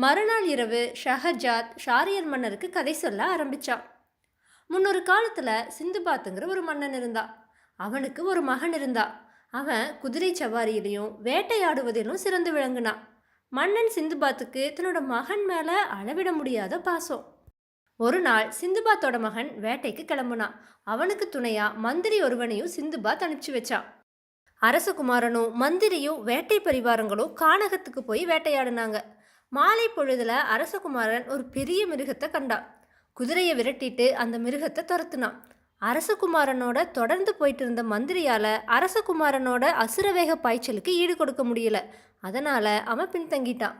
மறுநாள் இரவு ஷஹஜாத் ஷாரியர் மன்னருக்கு கதை சொல்ல ஆரம்பிச்சான். முன்னொரு காலத்தில் சிந்துபாத்துங்கிற ஒரு மன்னன் இருந்தான் அவனுக்கு ஒரு மகன் இருந்தா. அவன் குதிரை சவாரியிலையும் வேட்டையாடுவதிலும் சிறந்து விளங்குனான் மன்னன் சிந்துபாத்துக்கு தன்னோட மகன் மேலே அளவிட முடியாத பாசம். ஒரு நாள் சிந்துபாத்தோட மகன் வேட்டைக்கு கிளம்புனான் அவனுக்கு துணையா மந்திரி ஒருவனையும் சிந்துபாத் அனுப்பிச்சு வச்சான். அரசகுமாரனும் மந்திரியும் வேட்டை பரிவாரங்களும் கானகத்துக்கு போய் வேட்டையாடினாங்க. மாலை பொழுதுல அரசகுமாரன் ஒரு பெரிய மிருகத்தை கண்டான். குதிரையை விரட்டிட்டு அந்த மிருகத்தை துரத்துனான். அரசகுமாரனோட தொடர்ந்து போயிட்டு இருந்த மந்திரியால அரசகுமாரனோட அசுரவேக பாய்ச்சலுக்கு ஈடு கொடுக்க முடியல. அதனால அவன் பின்தங்கிட்டான்.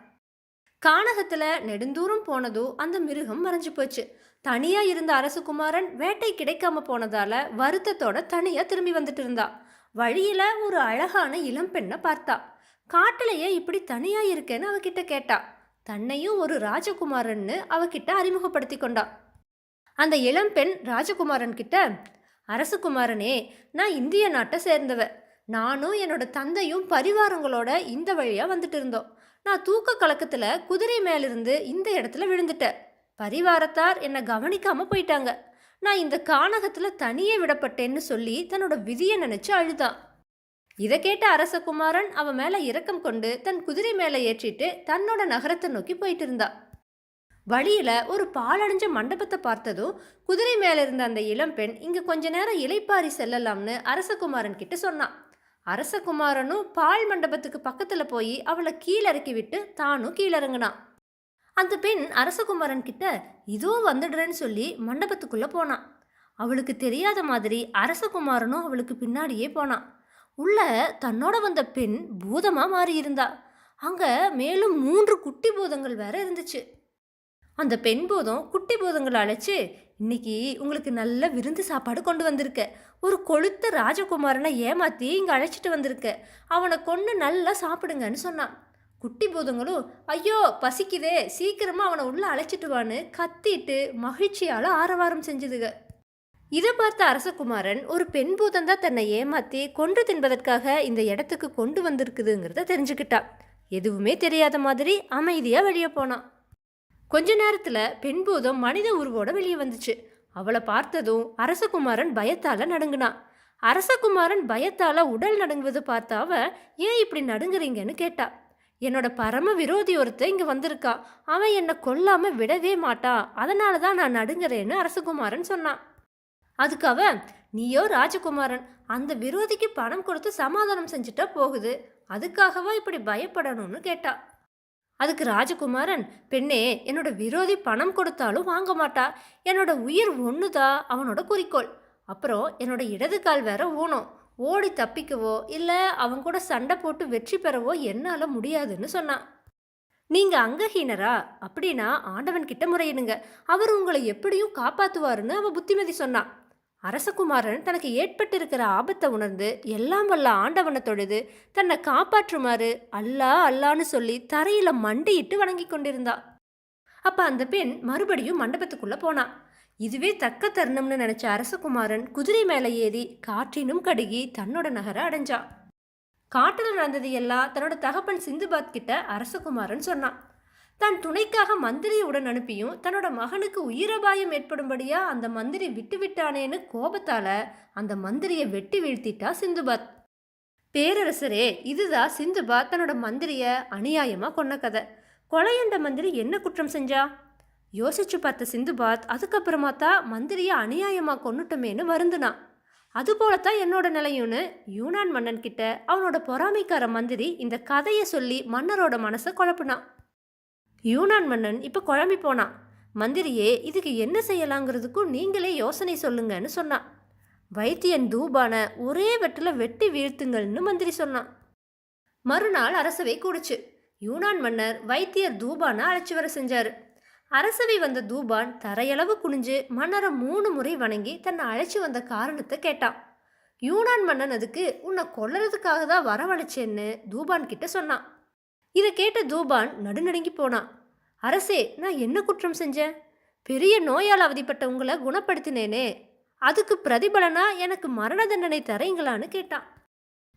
கானகத்தில் நெடுந்தூரம் போனதும் அந்த மிருகம் மறைஞ்சு போச்சு. தனியாக இருந்த அரசகுமாரன் வேட்டை கிடைக்காம போனதால வருத்தத்தோட தனியாக திரும்பி வந்துட்டு இருந்தா. வழியில் ஒரு அழகான இளம் பெண்ணை பார்த்தா. காட்டிலேயே இப்படி தனியாக இருக்கேன்னு அவகிட்ட கேட்டா. தன்னையும் ஒரு ராஜகுமாரன்னு அவகிட்ட அறிமுகப்படுத்தி கொண்டான் அந்த இளம்பெண் ராஜகுமாரன் கிட்ட அரசகுமாரனே நான் இந்திய நாட்டை சேர்ந்தவ. நானும் என்னோட தந்தையும் பரிவாரங்களோட இந்த வழியாக வந்துட்டு இருந்தோம். நான் தூக்க கலக்கத்தில் குதிரை மேலிருந்து இந்த இடத்துல விழுந்துட்டேன் பரிவாரத்தார் என்னை கவனிக்காமல் போயிட்டாங்க. நான் இந்த கானகத்தில் தனியே விடப்பட்டேன்னு சொல்லி தன்னோட விதியை நினச்சி அழுதான் இதை கேட்ட அரசகுமாரன் அவன் மேல இரக்கம் கொண்டு தன் குதிரை மேல ஏற்றிட்டு தன்னோட நகரத்தை நோக்கி போயிட்டு இருந்தா வழியில ஒரு பாலடைஞ்ச மண்டபத்தை பார்த்ததும் குதிரை மேல இருந்த அந்த இளம்பெண் இங்க கொஞ்ச நேரம் இலைப்பாரி செல்லலாம்னு அரசகுமாரன் கிட்ட சொன்னான் அரசகுமாரனும் பால் மண்டபத்துக்கு பக்கத்துல போய் அவளை கீழிறக்கி விட்டு தானும் கீழிறங்கினான் அந்த பெண் அரசகுமாரன் கிட்ட இதோ வந்துடுறேன்னு சொல்லி மண்டபத்துக்குள்ள போனான் அவளுக்கு தெரியாத மாதிரி அரசகுமாரனும் அவளுக்கு பின்னாடியே போனான் உள்ள தன்னோட வந்த பெண் பூதமாக மாறியிருந்தா. அங்கே மேலும் மூன்று குட்டி பூதங்கள் வேற இருந்துச்சு. அந்த பெண் பூதம் குட்டி பூதங்களை அழைச்சு இன்னைக்கு உங்களுக்கு நல்ல விருந்து சாப்பாடு கொண்டு வந்திருக்க. ஒரு கொழுத்த ராஜகுமாரனை ஏமாத்தி இங்கே அழைச்சிட்டு வந்திருக்க. அவனை கொண்டு நல்லா சாப்பிடுங்கன்னு சொன்னான். குட்டி பூதங்களும் ஐயோ பசிக்குதே சீக்கிரமாக அவனை உள்ளே அழைச்சிட்டு வான்னு கத்திட்டு மகிழ்ச்சியால் ஆரவாரம் செஞ்சுதுங்க இதை பார்த்த அரசகுமாரன் ஒரு பெண் பூதம் தான் தன்னை ஏமாத்தி கொன்று தின்பதற்காக இந்த இடத்துக்கு கொண்டு வந்திருக்குதுங்கிறத தெரிஞ்சுக்கிட்டான் எதுவுமே தெரியாத மாதிரி அமைதியாக வெளியே போனான் கொஞ்ச நேரத்தில் பெண் பூதம் மனித உருவோட வெளியே வந்துச்சு. அவளை பார்த்ததும் அரசகுமாரன் பயத்தால் நடுங்கினான் அரசகுமாரன் பயத்தால் உடல் நடுங்குவது பார்த்த அவ ஏன் இப்படி நடுங்குறீங்கன்னு கேட்டா. என்னோட பரம விரோதி ஒருத்தன் இங்கே வந்திருக்கா. அவன் என்னை கொல்லாமல் விடவே மாட்டா. அதனால தான் நான் நடுங்குறேன்னு அரசகுமாரன் சொன்னான். அதுக்கு அவன் நீயோ ராஜகுமாரன் அந்த விரோதிக்கு பணம் கொடுத்து சமாதானம் செஞ்சுட்டா போகுது. அதுக்காகவா இப்படி பயப்படணும்னு கேட்டா? அதுக்கு ராஜகுமாரன் பெண்ணே என்னோட விரோதி பணம் கொடுத்தாலும் வாங்க மாட்டா. என்னோட உயிர் ஒன்றுதான் அவனோட குறிக்கோள். அப்புறம் என்னோட இடது கால் வேற ஊனம் ஓடி தப்பிக்கவோ இல்லை அவன் கூட சண்டை போட்டு வெற்றி பெறவோ என்னால் முடியாதுன்னு சொன்னான் நீங்கள் அங்கஹீனரா? அப்படின்னா ஆண்டவன் கிட்ட முறையிடுங்க. அவர் உங்களை எப்படியும் காப்பாற்றுவாருன்னு அவன் புத்திமதி சொன்னான் அரசகுமாரன் தனக்கு ஏற்பட்டிருக்கிற ஆபத்தை உணர்ந்து எல்லாம் வல்ல ஆண்டவனை தொழுது தன்னை காப்பாற்றுமாறு அல்லா அல்லான்னு சொல்லி தரையில மண்டியிட்டு வணங்கி கொண்டிருந்தா. அப்ப அந்த பெண் மறுபடியும் மண்டபத்துக்குள்ள போனா. இதுவே தக்க தருணம்னு நினைச்ச அரசகுமாரன் குதிரை மேலே ஏறி காற்றினும் கடுகி தன்னோட நகரை அடைஞ்சா. காட்டில் நடந்தது எல்லாம் தன்னோட தகப்பன் சிந்துபாத் கிட்ட அரசகுமாரன் சொன்னான். தன் துணைக்காக மந்திரியை உடன் அனுப்பியும் தன்னோட மகனுக்கு உயிரபாயம் ஏற்படும்படியா அந்த மந்திரி விட்டு விட்டானேன்னு கோபத்தால அந்த மந்திரியை வெட்டி வீழ்த்திட்டா சிந்துபாத். பேரரசரே இதுதான் சிந்துபாத் தன்னோட மந்திரிய அநியாயமா கொன்ன கதை. கொலையண்ட மந்திரி என்ன குற்றம் செஞ்சா? யோசிச்சு பார்த்த சிந்துபாத் அதுக்கப்புறமா தான் மந்திரியை அநியாயமா கொன்னுட்டமேன்னு வருந்துனான் அதுபோலத்தான் என்னோட நிலையும்னு யூனான் மன்னன் கிட்ட அவனோட பொறாமைக்கார மந்திரி இந்த கதையை சொல்லி மன்னரோட மனசை குழப்புனான் யூனான் மன்னன் இப்போ குழம்பி போனான் மந்திரியே இதுக்கு என்ன செய்யலாங்கிறதுக்கும் நீங்களே யோசனை சொல்லுங்கன்னு சொன்னான். வைத்தியன் தூபான ஒரே வெட்டில் வெட்டி வீழ்த்துங்கள்னு மந்திரி சொன்னான். மறுநாள் அரசவை கூடுச்சு. யூனான் மன்னர் வைத்தியர் தூபானை அழைச்சி வர செஞ்சாரு. அரசவை வந்த தூபான் தரையளவு குனிஞ்சு மன்னரை மூணு முறை வணங்கி தன்னை அழைச்சி வந்த காரணத்தை கேட்டான். யூனான் மன்னன் அதுக்கு உன்னை கொல்லறதுக்காக தான் வரவழைச்சேன்னு தூபான் கிட்ட சொன்னான். இதை கேட்ட தூபான் நடுநடுங்கி போனான். அரசே நான் என்ன குற்றம் செஞ்சேன்? பெரிய நோயால் அவதிப்பட்ட உங்களை குணப்படுத்தினேனே. அதுக்கு பிரதிபலனா எனக்கு மரண தண்டனை தரீங்களான்னு கேட்டான்.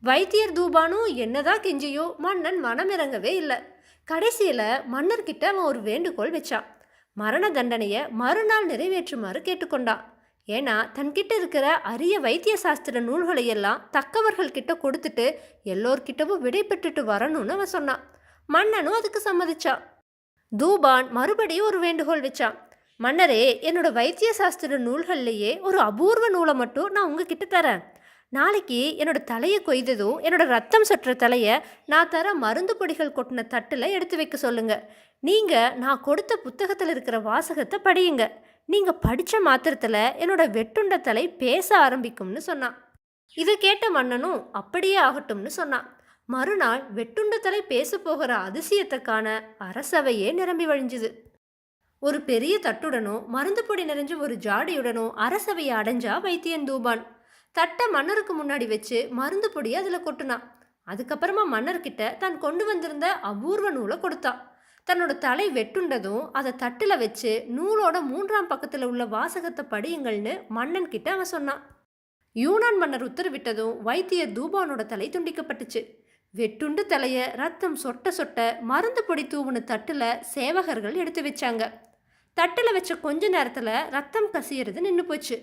வைத்தியர் தூபானும் என்னதான் கெஞ்சியோ மன்னன் மனமிறங்கவே இல்லை. கடைசியில் மன்னர்கிட்ட அவன் ஒரு வேண்டுகோள் வச்சான். மரண தண்டனையை மறுநாள் நிறைவேற்றுமாறு கேட்டுக்கொண்டான். ஏன்னா தன்கிட்ட இருக்கிற அரிய வைத்திய சாஸ்திர நூல்களை எல்லாம் கொடுத்துட்டு எல்லோர்கிட்டவும் விடை பெற்றுட்டு வரணும்னு அவன் சொன்னான். மன்னனும் அதுக்கு சம்மதிச்சான். தூபான் மறுபடியும் ஒரு வேண்டுகோள் வச்சான். மன்னரே என்னோட வைத்திய சாஸ்திர நூல்கள்லேயே ஒரு அபூர்வ நூலை மட்டும் நான் உங்ககிட்ட தரேன். நாளைக்கு என்னோட தலையை கொய்ததும் என்னோட ரத்தம் சொட்டுற தலையை நான் தர மருந்து பொடிகள் கொட்டின தட்டில் எடுத்து வைக்க சொல்லுங்க. நீங்கள் நான் கொடுத்த புத்தகத்தில் இருக்கிற வாசகத்தை படியுங்க. நீங்கள் படித்த மாத்திரத்தில் என்னோட வெட்டுண்ட தலை பேச ஆரம்பிக்கும்னு சொன்னான். இதை கேட்ட மன்னனும் அப்படியே ஆகட்டும்னு சொன்னான். மறுநாள் வெட்டுண்ட தலை பேச போகிற அரசவையே நிரம்பி வழிஞ்சுது. ஒரு பெரிய தட்டுடனோ மருந்து பொடி நிறைஞ்ச ஒரு ஜாடியுடனும் அரசவையை அடைஞ்சா வைத்தியன் தூபான். தட்டை மன்னருக்கு முன்னாடி வச்சு மருந்து பொடியை அதில் கொட்டுனான். அதுக்கப்புறமா மன்னர்கிட்ட தான் கொண்டு வந்திருந்த அபூர்வ நூலை கொடுத்தான். தன்னோட தலை வெட்டுண்டதும் அதை தட்டில் வச்சு நூலோட மூன்றாம் பக்கத்தில் உள்ள வாசகத்தை படியுங்கள்னு மன்னன் கிட்ட அவன் சொன்னான். யூனான் மன்னர் உத்தரவிட்டதும் வைத்தியர் தூபானோட தலை துண்டிக்கப்பட்டுச்சு. வெட்டுண்டு தலைய ரத்தம் சொட்ட சொட்ட மருந்து பொடி தூவுன தட்டில் சேவகர்கள் எடுத்து வச்சாங்க. தட்டில் வச்ச கொஞ்ச நேரத்தில் ரத்தம் கசியறது நின்று போச்சு.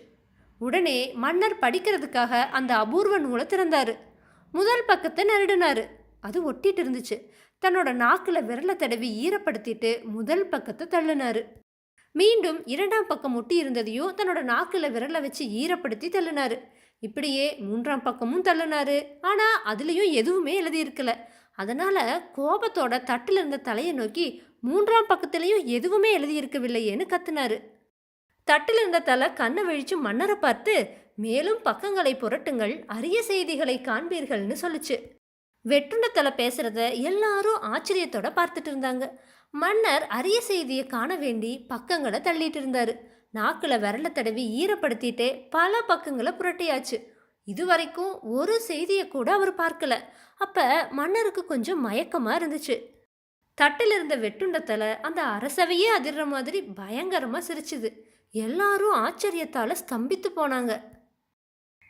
உடனே மன்னர் படிக்கிறதுக்காக அந்த அபூர்வ நூலை திறந்தார். முதல் பக்கத்தை நெருடினார். அது ஒட்டிட்டு இருந்துச்சு. தன்னோட நாக்கில் விரலை தடவி ஈரப்படுத்திட்டு முதல் பக்கத்தை தள்ளினார். மீண்டும் இரண்டாம் பக்கம் ஒட்டி இருந்ததையும் தன்னோட நாக்கில் விரலை வச்சு ஈரப்படுத்தி தள்ளினார். இப்படியே மூன்றாம் பக்கமும் தள்ளினாரு. ஆனால் அதுலேயும் எதுவுமே எழுதியிருக்கல. அதனால் கோபத்தோட தட்டில் இருந்த தலையை நோக்கி மூன்றாம் பக்கத்துலேயும் எதுவுமே எழுதியிருக்கவில்லையேன்னு கத்துனாரு. தட்டில் இருந்த தலை கண்ணை விழிச்சு மன்னரை பார்த்து மேலும் பக்கங்களை புரட்டுங்கள் அரிய செய்திகளை காண்பீர்கள்னு சொல்லுச்சு. வெட்டுண்ட தலை பேசுறத எல்லாரும் ஆச்சரியத்தோட பார்த்துட்டு இருந்தாங்க. மன்னர் அரிய செய்தியை காண வேண்டி பக்கங்களை தள்ளிட்டு இருந்தாரு. நாக்கில் விரல தடவி ஈரப்படுத்திட்டே பல பக்கங்களை புரட்டியாச்சு. இதுவரைக்கும் ஒரு செய்தியை கூட அவர் பார்க்கல. அப்ப மன்னருக்கு கொஞ்சம் மயக்கமா இருந்துச்சு. தட்டில் இருந்த வெட்டுண்ட தலை அந்த அரசவையே அதிர்ற மாதிரி பயங்கரமாக சிரிச்சுது. எல்லாரும் ஆச்சரியத்தால் ஸ்தம்பித்து போனாங்க.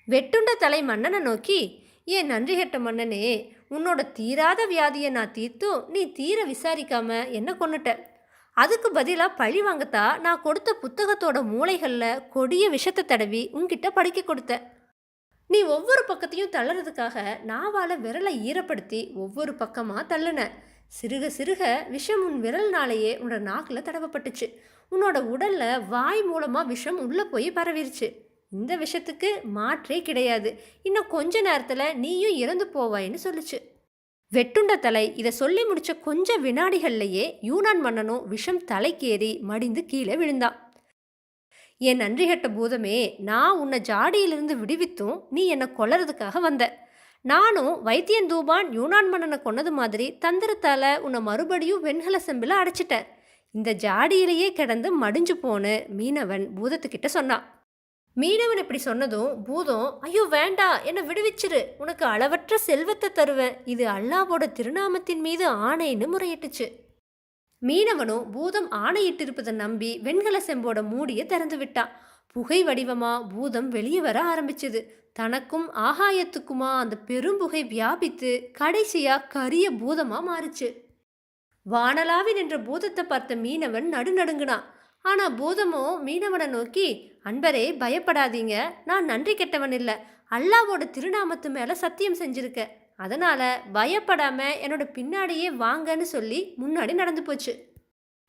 வெட்டுண்ட தலை மன்னனை நோக்கி ஏன் நன்றி கெட்ட மன்னனே உன்னோட தீராத வியாதியை நான் தீர்த்தும் நீ தீர விசாரிக்காம என்ன கொன்னுட்ட? அதுக்கு பதிலாக பழி வாங்கத்தா நான் கொடுத்த புத்தகத்தோட மூளைகளில் கொடிய விஷத்தை தடவி உன்கிட்ட படிக்க கொடுத்தேன். நீ ஒவ்வொரு பக்கத்தையும் தள்ளுறதுக்காக நாவால் விரலை ஈரப்படுத்தி ஒவ்வொரு பக்கமாக தள்ளுன. சிறுக சிறுக விஷம் உன் விரல்னாலேயே உன்னோட நாக்கில் தடவப்பட்டுச்சு. உன்னோட உடலில் வாய் மூலமாக விஷம் உள்ளே போய் பரவிருச்சு. இந்த விஷத்துக்கு மாற்றே கிடையாது. இன்னும் கொஞ்ச நேரத்தில் நீயும் இறந்து போவாயின்னு சொல்லுச்சு. வெட்டுண்ட தலை இதை சொல்லி முடிச்ச கொஞ்ச வினாடிகள்லேயே யூனான் மன்னனும் விஷம் தலைக்கேறி மடிந்து கீழே விழுந்தான். என் நன்றி கெட்ட பூதமே நான் உன்னை ஜாடியிலிருந்து விடுவித்தும் நீ என்னை கொல்லறதுக்காக வந்த. நானும் வைத்தியன் தூபான் யூனான் மன்னனை கொன்னது மாதிரி தந்திரத்தால உன்னை மறுபடியும் வெண்கல செம்பில் அடைச்சிட்டேன். இந்த ஜாடியிலேயே கிடந்து மடிஞ்சு போன்னு மீனவன் பூதத்துக்கிட்ட சொன்னான். மீனவன் இப்படி சொன்னதும் பூதம் ஐயோ வேண்டா என்னை விடுவிச்சிரு. உனக்கு அளவற்ற செல்வத்தை தருவேன். இது அல்லாவோட திருநாமத்தின் மீது ஆணைன்னு முறையிட்டுச்சு. மீனவனும் பூதம் ஆணையிட்டிருப்பதை நம்பி வெண்கல செம்போட மூடிய திறந்து விட்டான் புகை வடிவமா பூதம் வெளியே வர ஆரம்பிச்சது. தனக்கும் ஆகாயத்துக்குமா அந்த பெரும்புகை வியாபித்து கடைசியா கரிய பூதமா மாறுச்சு. வானலாவி நின்ற பூதத்தை பார்த்த மீனவன் நடுநடுங்கினான். ஆனால் பூதமோ மீனவனை நோக்கி அன்பரே பயப்படாதீங்க. நான் நன்றி கெட்டவன் இல்லை. அல்லாவோட திருநாமத்து மேலே சத்தியம் செஞ்சுருக்க. அதனால் பயப்படாமல் என்னோட பின்னாடியே வாங்கன்னு சொல்லி முன்னாடி நடந்து போச்சு.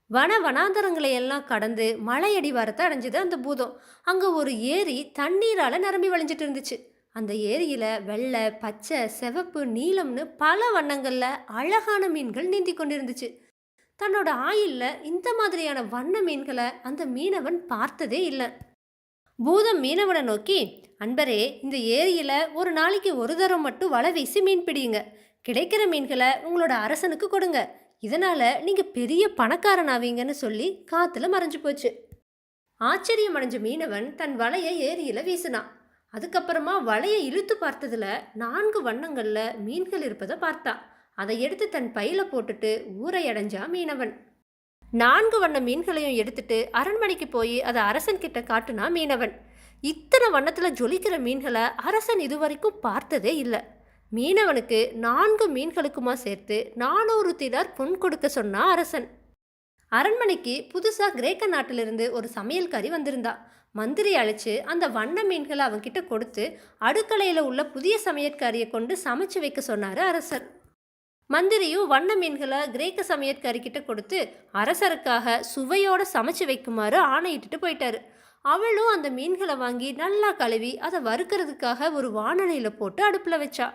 வன வனாந்தரங்களை எல்லாம் கடந்து மலை அடிவாரத்தை அடைஞ்சது அந்த பூதம். அங்கே ஒரு ஏரி தண்ணீரால் நிரம்பி வழிஞ்சிட்டு இருந்துச்சு. அந்த ஏரியில் வெள்ளை பச்சை சிவப்பு நீலம்னு பல வண்ணங்களில் அழகான மீன்கள் நீந்தி கொண்டிருந்துச்சு. தன்னோட ஆயில்ல இந்த மாதிரியான வண்ண மீன்களை அந்த மீனவன் பார்த்ததே இல்லை. பூதம் மீனவனை நோக்கி அன்பரே இந்த ஏரியில ஒரு நாளைக்கு ஒரு தரம் மட்டும் வலை வீசி மீன் பிடியுங்க. கிடைக்கிற மீன்களை உங்களோட அரசனுக்கு கொடுங்க. இதனால நீங்க பெரிய பணக்காரன் ஆவீங்கன்னு சொல்லி காத்துல மறைஞ்சு போச்சு. ஆச்சரியம் அடைஞ்ச மீனவன் தன் வலையை ஏரியில வீசினான். அதுக்கப்புறமா வலையை இழுத்து பார்த்ததுல நான்கு வண்ணங்கள்ல மீன்கள் இருப்பதை பார்த்தான். அதை எடுத்து தன் பையில போட்டுட்டு ஊரை அடைஞ்சா மீனவன். நான்கு வண்ண மீன்களையும் எடுத்துட்டு அரண்மனைக்கு போய் அதை அரசன் கிட்ட காட்டுனா மீனவன். இத்தனை வண்ணத்துல ஜொலிக்கிற மீன்களை அரசன் இதுவரைக்கும் பார்த்ததே இல்லை. மீனவனுக்கு நான்கு மீன்களுக்குமா சேர்த்து நானூறு தினார் பொன் கொடுக்க சொன்னா அரசன். அரண்மனைக்கு புதுசாக கிரேக்க நாட்டிலிருந்து ஒரு சமையல்காரி வந்திருந்தா. மந்திரி அழைச்சு அந்த வண்ண மீன்களை அவன்கிட்ட கொடுத்து அடுக்கலையில் உள்ள புதிய சமையற்காரியை கொண்டு சமைச்சு வைக்க சொன்னார் அரசர். மந்திரியும் வண்ண மீன்களை கிரேக்க சமையற்காரி கொடுத்து அரசருக்காக சுவையோட சமைச்சு வைக்குமாறு ஆணையிட்டுட்டு போயிட்டாரு. அவளும் அந்த மீன்களை வாங்கி நல்லா கழுவி அதை வறுக்கிறதுக்காக ஒரு வானலியில் போட்டு அடுப்பில் வச்சா.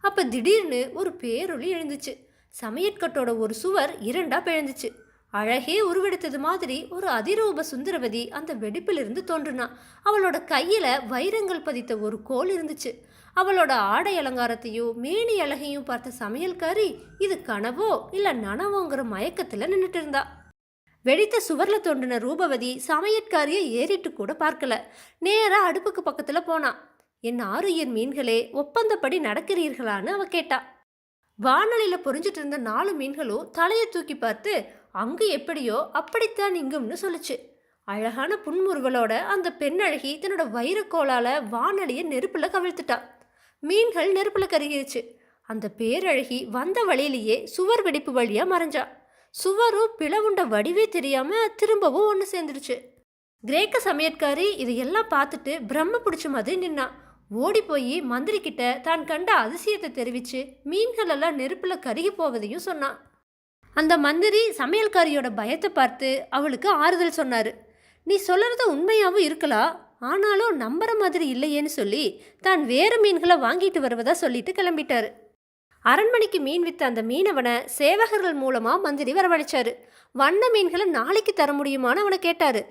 அப்போ திடீர்னு ஒரு பேரொளி எழுந்துச்சு. சமையற்கட்டோட ஒரு சுவர் இரண்டா பிழந்துச்சு. அழகே உருவெடுத்தது மாதிரி ஒரு அதிரூப சுந்தரவதி அந்த வெடிப்பிலிருந்து தோன்றுனா. அவளோட கையில் வைரங்கள் பதித்த ஒரு கோல் இருந்துச்சு. அவளோட ஆடை அலங்காரத்தையும் மேனி அழகையும் பார்த்த சமையல்காரி இது கனவோ இல்லை நனவோங்கிற மயக்கத்தில் நின்றுட்டு இருந்தா. வெடித்த சுவரில் தோன்றின ரூபவதி சமையற்காரியை ஏறிட்டு கூட பார்க்கல. நேராக அடுப்புக்கு பக்கத்தில் போனா. என் ஆறுயிர் மீன்களே ஒப்பந்தப்படி நடக்கிறீர்களான்னு அவ கேட்டா. வானொலியில் பொறிஞ்சிட்டு இருந்த நாலு மீன்களும் தலையை தூக்கி பார்த்து அங்கு எப்படியோ அப்படித்தான் இங்கும்னு சொல்லுச்சு. அழகான புன்முறுவலோட அந்த பெண்ணழகி தன்னோட வைரக்கோலால் வானொலியை நெருப்பில் கவிழ்த்துட்டா. மீன்கள் நெருப்புல கருகிருச்சு. அந்த பேரழகி வந்த வழியிலேயே சுவர் வெடிப்பு வழியா மறைஞ்சா. சுவரும் பிளவுண்ட வடிவே தெரியாம திரும்பவும் ஒன்று சேர்ந்துடுச்சு கிரேக்க சமையற்காரி இதையெல்லாம் பார்த்துட்டு பிரம்ம பிடிச்ச மாதிரி நின்னான் ஓடி போய் மந்திரி கிட்ட தான் கண்ட அதிசயத்தை தெரிவிச்சு மீன்கள் எல்லாம் நெருப்புல கருகி போவதையும் சொன்னான் அந்த மந்திரி சமையல்காரியோட பயத்தை பார்த்து அவளுக்கு ஆறுதல் சொன்னாரு. நீ சொல்றது உண்மையாவும் இருக்கலாம் ஆனாலும் நம்புற மாதிரி இல்லையேன்னு சொல்லி தான் வேறு மீன்களை வாங்கிட்டு வருவதா சொல்லிட்டு கிளம்பிட்டாரு. அரண்மனைக்கு மீன் வித்த அந்த மீனவனை சேவகர்கள் மூலமா மந்திரி வரவழைச்சாரு. வண்ண மீன்களை நாளைக்கு தர முடியுமான்னு அவனை கேட்டாரு.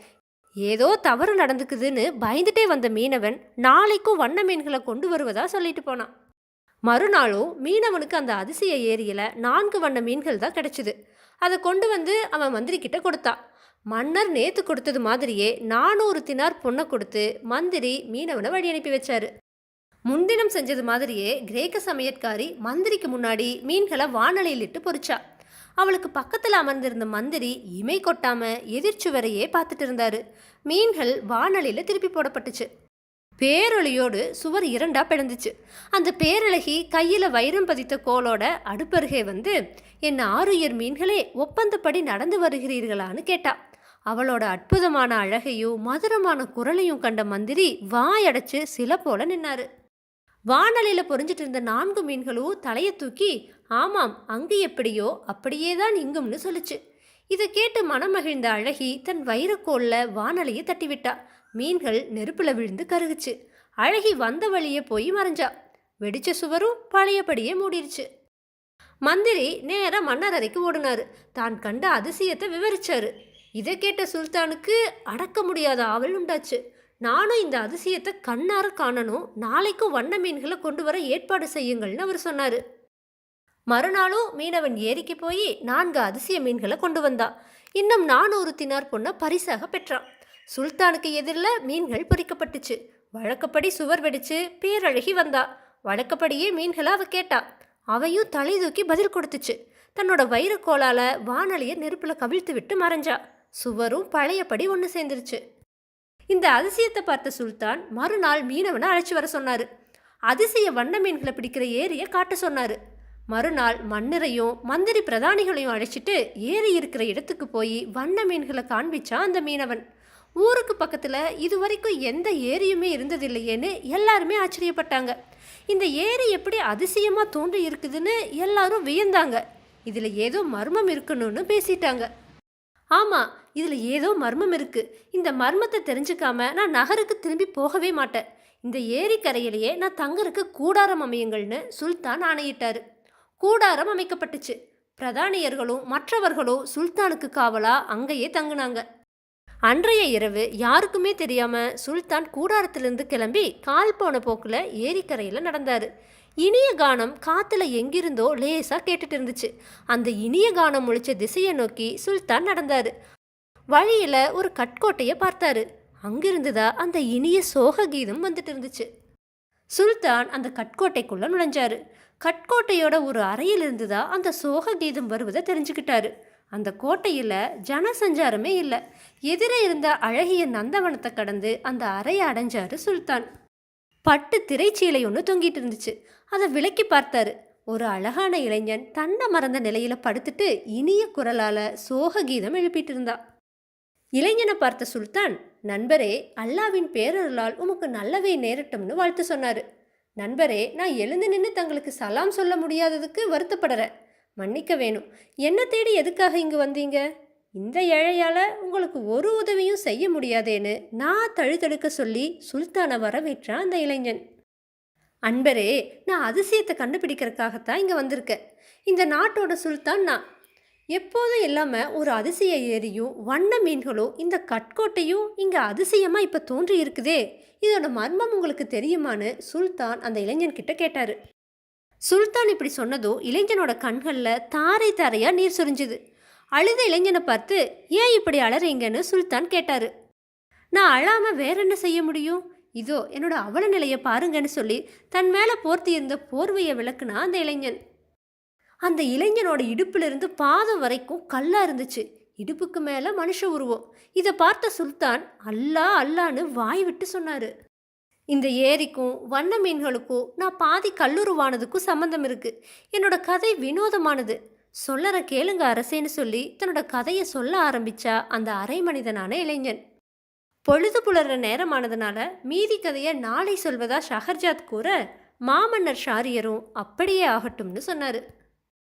ஏதோ தவறு நடந்துக்குதுன்னு பயந்துட்டே வந்த மீனவன் நாளைக்கும் வண்ண மீன்களை கொண்டு வருவதா சொல்லிட்டு போனான். மறுநாளும் மீனவனுக்கு அந்த அதிசய ஏரியில் நான்கு வண்ண மீன்கள் தான் கிடைச்சிது. அதை கொண்டு வந்து அவன் மந்திரி கிட்ட கொடுத்தான் மன்னர் நேத்து கொடுத்தது மாதிரியே நானூறு தினார் பொண்ணை கொடுத்து மந்திரி மீனவனை வழி அனுப்பி வச்சாரு. முன்தினம் செஞ்சது மாதிரியே கிரேக்க சமையற்காரி மந்திரிக்கு முன்னாடி மீன்களை வானலையில் இட்டு பொறிச்சா. அவளுக்கு பக்கத்தில் அமர்ந்திருந்த மந்திரி இமை கொட்டாம எதிர்ச்சுவரையே பார்த்துட்டு இருந்தாரு. மீன்கள் வானலையில் திருப்பி போடப்பட்டுச்சு. பேரொளியோடு சுவர் இரண்டா பிளந்துச்சு. அந்த பேரழகி கையில் வைரம் பதித்த கோலோட அடுப்பருகே வந்து என் ஆறுயர் மீன்களே ஒப்பந்தப்படி நடந்து வருகிறீர்களான்னு கேட்டா. அவளோட அற்புதமான அழகையும் மதுரமான குரலையும் கண்ட மந்திரி வாயடைச்சு சில போல நின்னாரு. வானலையில் பொறிஞ்சிட்டு இருந்த நான்கு மீன்களும் தலையை தூக்கி ஆமாம் அங்கு எப்படியோ அப்படியே தான் இங்கும்னு சொல்லுச்சு இதை கேட்டு மனமகிழ்ந்த அழகி தன் வைரக்கோல்ல வானலையை தட்டிவிட்டா. மீன்கள் நெருப்பில் விழுந்து கருகுச்சு. அழகி வந்த வழியே போய் மறைஞ்சா. வெடிச்ச சுவரும் பழையபடியே மூடிருச்சு. மந்திரி நேராக மன்னர் அறைக்கு ஓடினார். தான் கண்ட அதிசயத்தை விவரிச்சாரு. இதை கேட்ட சுல்தானுக்கு அடக்க முடியாத ஆவல் உண்டாச்சு. நானும் இந்த அதிசயத்தை கண்ணார காணணும். நாளைக்கும் வண்ண மீன்களை கொண்டு வர ஏற்பாடு செய்யுங்கள்னு அவர் சொன்னார். மறுநாளும் மீனவன் ஏரிக்கு போய் நான்கு அதிசய மீன்களை கொண்டு வந்தான் இன்னும் நானூறு தினார் பொண்ணை பரிசாக பெற்றான். சுல்தானுக்கு எதிரில் மீன்கள் பொறிக்கப்பட்டுச்சு. வழக்கப்படி சுவர் வெடிச்சு பேரழகி வந்தா. வழக்கப்படியே மீன்களை அவ கேட்டா. அவையும் தலை தூக்கி பதில் கொடுத்துச்சு. தன்னோட வைரக்கோளால வானலியை நெருப்பில் கவிழ்த்து விட்டு மறைஞ்சா. சுவரும் பழையபடி ஒன்று சேர்ந்துருச்சு. இந்த அதிசயத்தை பார்த்த சுல்தான் மறுநாள் மீனவனை அழைச்சி வர சொன்னார். அதிசய வண்ண மீன்களை பிடிக்கிற ஏரியை காட்ட சொன்னார். மறுநாள் மன்னரையும் மந்திரி பிரதானிகளையும் அழைச்சிட்டு ஏரி இருக்கிற இடத்துக்கு போய் வண்ண மீன்களை காண்பிச்சான் அந்த மீனவன். ஊருக்கு பக்கத்தில் இது வரைக்கும் எந்த ஏரியுமே இருந்ததில்லையேன்னு எல்லாருமே ஆச்சரியப்பட்டாங்க. இந்த ஏரி எப்படி அதிசயமாக தோன்றி இருக்குதுன்னு எல்லாரும் வியந்தாங்க. இதில் ஏதோ மர்மம் இருக்கணும்னு பேசிட்டாங்க. ஆமாம் இதில் ஏதோ மர்மம் இருக்குது இந்த மர்மத்தை தெரிஞ்சுக்காம நான் நகருக்கு திரும்பி போகவே மாட்டேன். இந்த ஏரிக்கரையிலேயே நான் தங்கருக்கு கூடாரம் அமையுங்கள்னு சுல்தான் ஆணையிட்டார். கூடாரம் அமைக்கப்பட்டுச்சு. பிரதானியர்களும் மற்றவர்களும் சுல்தானுக்கு காவலா அங்கேயே தங்குனாங்க. அன்றைய இரவு யாருக்குமே தெரியாம சுல்தான் கூடாரத்திலிருந்து கிளம்பி கால் போன போக்குல ஏரிக்கரையில் நடந்தாரு. இனிய கானம் காத்துல எங்கிருந்தோ லேசா கேட்டுட்டு இருந்துச்சு. அந்த இனிய கானம் முழிச்ச திசையை நோக்கி சுல்தான் நடந்தாரு. வழியில் ஒரு கட்கோட்டையை பார்த்தாரு. அங்கிருந்துதா அந்த இனிய சோக கீதம் வந்துட்டு இருந்துச்சு. சுல்தான் அந்த கட்கோட்டைக்குள்ளே நுழைஞ்சாரு. கட்கோட்டையோட ஒரு அறையில் தான் அந்த சோக கீதம் வருவதை தெரிஞ்சுக்கிட்டாரு. அந்த கோட்டையில் ஜனசஞ்சாரமே இல்லை. எதிரே இருந்த அழகிய நந்தவனத்தை கடந்து அந்த அறையை அடைஞ்சாரு சுல்தான். பட்டு திரைச்சீலை ஒன்று தொங்கிட்டு இருந்துச்சு. அதை விலக்கி பார்த்தாரு. ஒரு அழகான இளைஞன் தன்னை மறந்த நிலையில் படுத்துட்டு இனிய குரலால் சோக கீதம் எழுப்பிட்டு இருந்தான். இளைஞனை பார்த்த சுல்தான் நண்பரே அல்லாவின் பேரருளால் உமக்கு நல்லவே நேரட்டும்னு வாழ்த்து சொன்னார். நண்பரே நான் எழுந்து நின்று தங்களுக்கு சலாம் சொல்ல முடியாததுக்கு வருத்தப்படுறேன் மன்னிக்க வேணும். என்ன தேடி எதுக்காக இங்கு வந்தீங்க? இந்த ஏழையால் உங்களுக்கு ஒரு உதவியும் செய்ய முடியாதேன்னு நான் தழுதழுக்க சொல்லி சுல்தானை வரவேற்றான் அந்த இளைஞன். அன்பரே நான் அதிசயத்தை கண்டுபிடிக்கிறதுக்காகத்தான் இங்கே வந்திருக்கேன். இந்த நாட்டோட சுல்தான் நான். எப்போதும் இல்லாமல் ஒரு அதிசய ஏரியும் வண்ண மீன்களும் இந்த கட்கோட்டையும் இங்கே அதிசயமாக இப்போ தோன்றி இருக்குதே. இதோட மர்மம் உங்களுக்கு தெரியுமான்னு சுல்தான் அந்த இளைஞன்கிட்ட கேட்டார். சுல்தான் இப்படி சொன்னதும் இளைஞனோட கண்களில் தாரை தாரையாக நீர் சொரிஞ்சுது. அழுத இளைஞனை பார்த்து ஏன் இப்படி அழறீங்கன்னு சுல்தான் கேட்டார். நான் அழாமல் வேற என்ன செய்ய முடியும்? இதோ என்னோட அவல நிலையை பாருங்கன்னு சொல்லி தன் மேலே போர்த்தி இருந்த போர்வையை விளக்குனா அந்த இளைஞன். அந்த இளைஞனோட இடுப்பிலிருந்து பாதம் வரைக்கும் கல்லா இருந்துச்சு. இடுப்புக்கு மேலே மனுஷ உருவம். இதை பார்த்த சுல்தான் அல்லா அல்லான்னு வாய் விட்டு சொன்னாரு. இந்த ஏரிக்கும் வண்ண மீன்களுக்கும் நான் பாதி கல்லுருவானதுக்கும் சம்மந்தம் இருக்கு. என்னோட கதை வினோதமானது. சொல்லற கேளுங்க அரசேன்னு சொல்லி தன்னோட கதையை சொல்ல ஆரம்பிச்சா அந்த அரை மனிதனான இளைஞன். பொழுது புலர்ற நேரமானதுனால மீதி கதையை நாளை சொல்வதா ஷஹர்ஜாத் கூற மாமன்னர் ஷாரியரும் அப்படியே ஆகட்டும்னு சொன்னாரு.